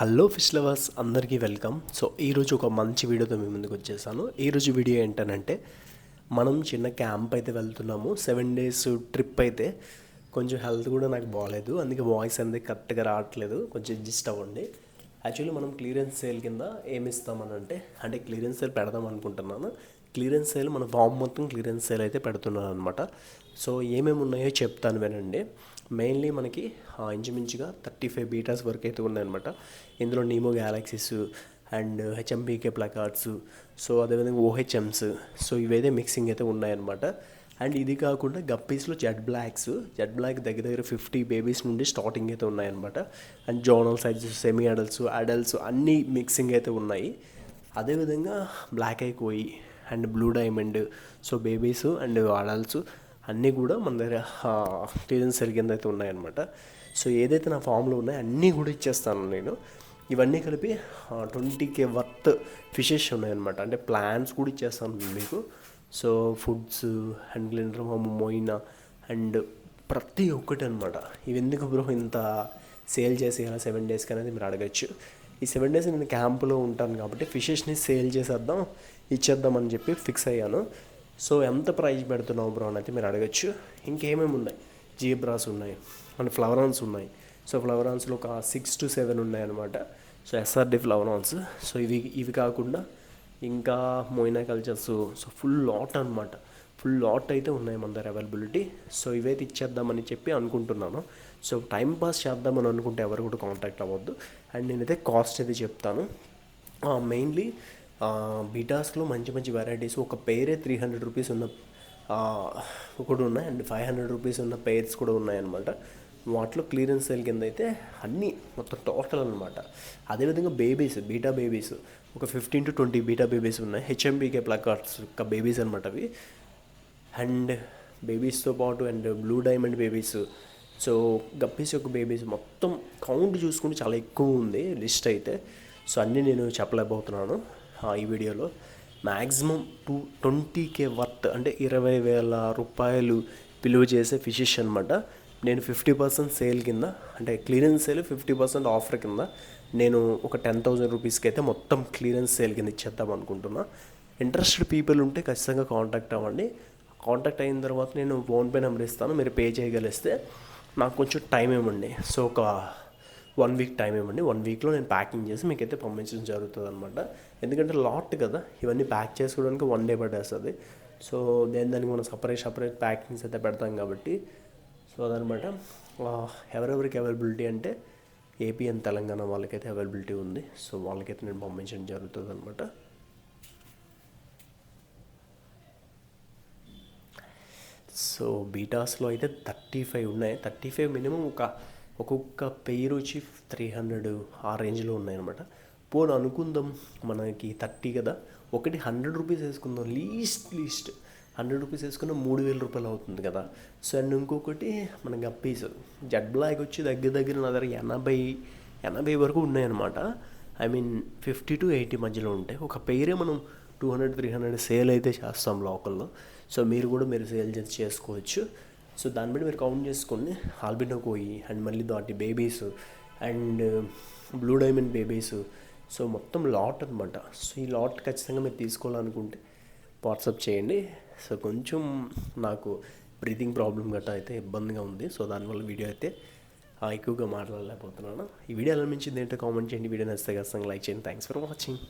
Hello fish lovers అందరికీ welcome. So ఈరోజు ఒక మంచి వీడియోతో మీ ముందుకు వచ్చేసాను. ఈరోజు వీడియో ఏంటనంటే మనం చిన్న క్యాంప్ అయితే వెళ్తున్నాము. సెవెన్ డేస్ ట్రిప్ అయితే కొంచెం హెల్త్ కూడా నాకు బాగాలేదు అందుకే వాయిస్ అనేది కరెక్ట్గా రావట్లేదు. కొంచెం అడ్జస్ట్ అవ్వండి. యాక్చువల్లీ మనం క్లియరెన్స్ సేల్ కింద ఏమి ఇస్తామని అంటే అంటే క్లియరెన్స్ సేల్ పెడదాం అనుకుంటున్నాను. క్లియరెన్స్ సేల్ మన ఫామ్ మొత్తం క్లియరెన్స్ సేల్ అయితే పెడుతున్నాను అనమాట సో ఏమేమి ఉన్నాయో చెప్తాను వినండి. మెయిన్లీ మనకి ఇంచుమించుగా థర్టీ ఫైవ్ బీటాస్ వరకు అయితే ఉన్నాయన్నమాట. ఇందులో Nemo galaxies and HMBK placards so అదేవిధంగా ఓహెచ్ఎమ్స్ సో ఇవైతే మిక్సింగ్ అయితే ఉన్నాయన్నమాట. అండ్ ఇది కాకుండా గప్పీస్లో జెడ్ బ్లాక్స్ జెడ్ బ్లాక్ దగ్గర దగ్గర ఫిఫ్టీ బేబీస్ నుండి స్టార్టింగ్ అయితే ఉన్నాయన్నమాట. And zonal sizes semi adults adults అన్నీ మిక్సింగ్ అయితే ఉన్నాయి. అదేవిధంగా బ్లాక్ అయిపోయి and blue diamond so babies and adults అన్నీ కూడా మన దగ్గర క్లియరెన్స్ సెల్ అయితే ఉన్నాయన్నమాట. సో ఏదైతే నా ఫామ్లో ఉన్నాయో అన్నీ కూడా ఇచ్చేస్తాను నేను. ఇవన్నీ కలిపి ట్వంటీ కే వర్త్ ఫిషెస్ ఉన్నాయన్నమాట. అంటే ప్లాన్స్ కూడా ఇచ్చేస్తాను మీకు. So foods and grindal moina and ప్రతి ఒక్కటి అనమాట ఇవి ఎందుకు బ్రో ఇంత సేల్ చేసేయాలా సెవెన్ డేస్కి అనేది మీరు అడగచ్చు. ఈ సెవెన్ డేస్ నేను క్యాంపులో ఉంటాను కాబట్టి ఫిషెస్ని సేల్ చేసేద్దాం. ఇచ్చేద్దాం అని చెప్పి ఫిక్స్ అయ్యాను. సో ఎంత ప్రైజ్ పెడుతున్నావు బ్రో అని అయితే మీరు అడగచ్చు. ఇంకేమేమి ఉన్నాయి? జీబ్రాస్ ఉన్నాయి అండ్ ఫ్లవరాన్స్ ఉన్నాయి. సో ఫ్లవరాన్స్లో ఒక సిక్స్ టు సెవెన్ ఉన్నాయన్నమాట. So SRD flowerhorns. సో ఇవి ఇవి కాకుండా ఇంకా moina cultures. So full lot అనమాట ఫుల్ లాట్ అయితే ఉన్నాయి మన దగ్గర అవైలబిలిటీ. సో ఇవైతే ఇచ్చేద్దామని చెప్పి అనుకుంటున్నాను. సో టైం పాస్ చేద్దామని అనుకుంటే ఎవరు కూడా కాంటాక్ట్ అవ్వద్దు. అండ్ నేనైతే కాస్ట్ అయితే చెప్తాను. మెయిన్లీ బీటాస్లో మంచి మంచి వెరైటీస్ ఒక పేరే త్రీ హండ్రెడ్ రూపీస్ ఉన్న కూడా ఉన్నాయి అండ్ ఫైవ్ హండ్రెడ్ రూపీస్ ఉన్న పేర్స్ కూడా ఉన్నాయన్నమాట. వాటిలో క్లియరెన్స్ సేల్ కింద అయితే అన్నీ మొత్తం టోటల్ అనమాట అదేవిధంగా బేబీస్ బీటా బేబీస్ ఒక fifteen to twenty betta babies ఉన్నాయి. హెచ్ఎంబీకే ప్లకార్డ్స్ యొక్క బేబీస్ అనమాట అవి. అండ్ బేబీస్తో పాటు and blue diamond babies so guppies యొక్క బేబీస్ మొత్తం కౌంట్ చూసుకుంటే చాలా ఎక్కువ ఉంది లిస్ట్ అయితే. సో అన్నీ నేను చెప్పలేకపోతున్నాను. ఈ వీడియోలో maximum two twenty K worth అంటే ఇరవై వేల రూపాయలు విలువ చేసే ఫిషెస్ అనమాట నేను ఫిఫ్టీ పర్సెంట్ సేల్ కింద అంటే clearance sale fifty percent offer కింద నేను ఒక టెన్ థౌజండ్ రూపీస్కి అయితే మొత్తం క్లియరెన్స్ సేల్ కింద ఇచ్చేద్దాం అనుకుంటున్నా. ఇంట్రెస్టెడ్ పీపుల్ ఉంటే ఖచ్చితంగా కాంటాక్ట్ అవ్వండి. కాంటాక్ట్ అయిన తర్వాత నేను ఫోన్పే నెంబర్ ఇస్తాను. మీరు పే చేయగలిస్తే నాకు కొంచెం టైం ఇవ్వండి. సో ఒక వన్ వీక్ టైం ఇవ్వండి. వన్ వీక్లో నేను ప్యాకింగ్ చేసి మీకైతే పంపించడం జరుగుతుంది అనమాట ఎందుకంటే లాట్ కదా ఇవన్నీ ప్యాక్ చేసుకోవడానికి వన్ డే పట్టేస్తుంది. సో దేని దానికి మనం సపరేట్ సపరేట్ ప్యాకింగ్స్ అయితే పెడతాం కాబట్టి. సో అదనమాట ఎవరెవరికి అవైలబిలిటీ అంటే ఏపీ అండ్ తెలంగాణ వాళ్ళకైతే అవైలబిలిటీ ఉంది. సో వాళ్ళకైతే నేను పంపించడం జరుగుతుంది అనమాట సో బీటాస్లో అయితే థర్టీ ఫైవ్ ఉన్నాయి. థర్టీ ఫైవ్ మినిమం ఒక ఒక్కొక్క పెయిర్ వచ్చి త్రీ హండ్రెడ్ ఆ రేంజ్లో ఉన్నాయన్నమాట. పోను అనుకుందాం మనకి థర్టీ కదా ఒకటి హండ్రెడ్ రూపీస్ వేసుకుందాం లీస్ట్ లీస్ట్ హండ్రెడ్ రూపీస్ వేసుకున్న మూడు వేల రూపాయలు అవుతుంది కదా. సో అండ్ ఇంకొకటి మన గప్పీస్ జెడ్ బ్లాక్ వచ్చి దగ్గర దగ్గర నా దగ్గర ఎనభై ఎనభై వరకు ఉన్నాయన్నమాట. I mean fifty to eighty మధ్యలో ఉంటాయి. ఒక పెయిరే మనం two hundred three hundred sale అయితే చేస్తాం లోకల్లో. సో మీరు కూడా మీరు సేల్ చేసి చేసుకోవచ్చు. సో దాన్ని బట్టి మీరు కౌంట్ చేసుకొని ఆల్బినో కోయి అండ్ మళ్ళీ దాటి babies and uh, blue diamond babies. So మొత్తం లాట్ అనమాట సో ఈ లాట్ ఖచ్చితంగా మీరు తీసుకోవాలనుకుంటే వాట్సాప్ చేయండి. సో కొంచెం నాకు బ్రీతింగ్ ప్రాబ్లం గట్రా అయితే ఇబ్బందిగా ఉంది. సో దానివల్ల వీడియో అయితే ఆ, ఎక్కువగా మాట్లాడలేకపోతున్నాను. ఈ వీడియో ఎలా మించింది ఏంటో కామెంట్ చేయండి. వీడియో నచ్చితే ఖచ్చితంగా లైక్ చేయండి. Thanks for watching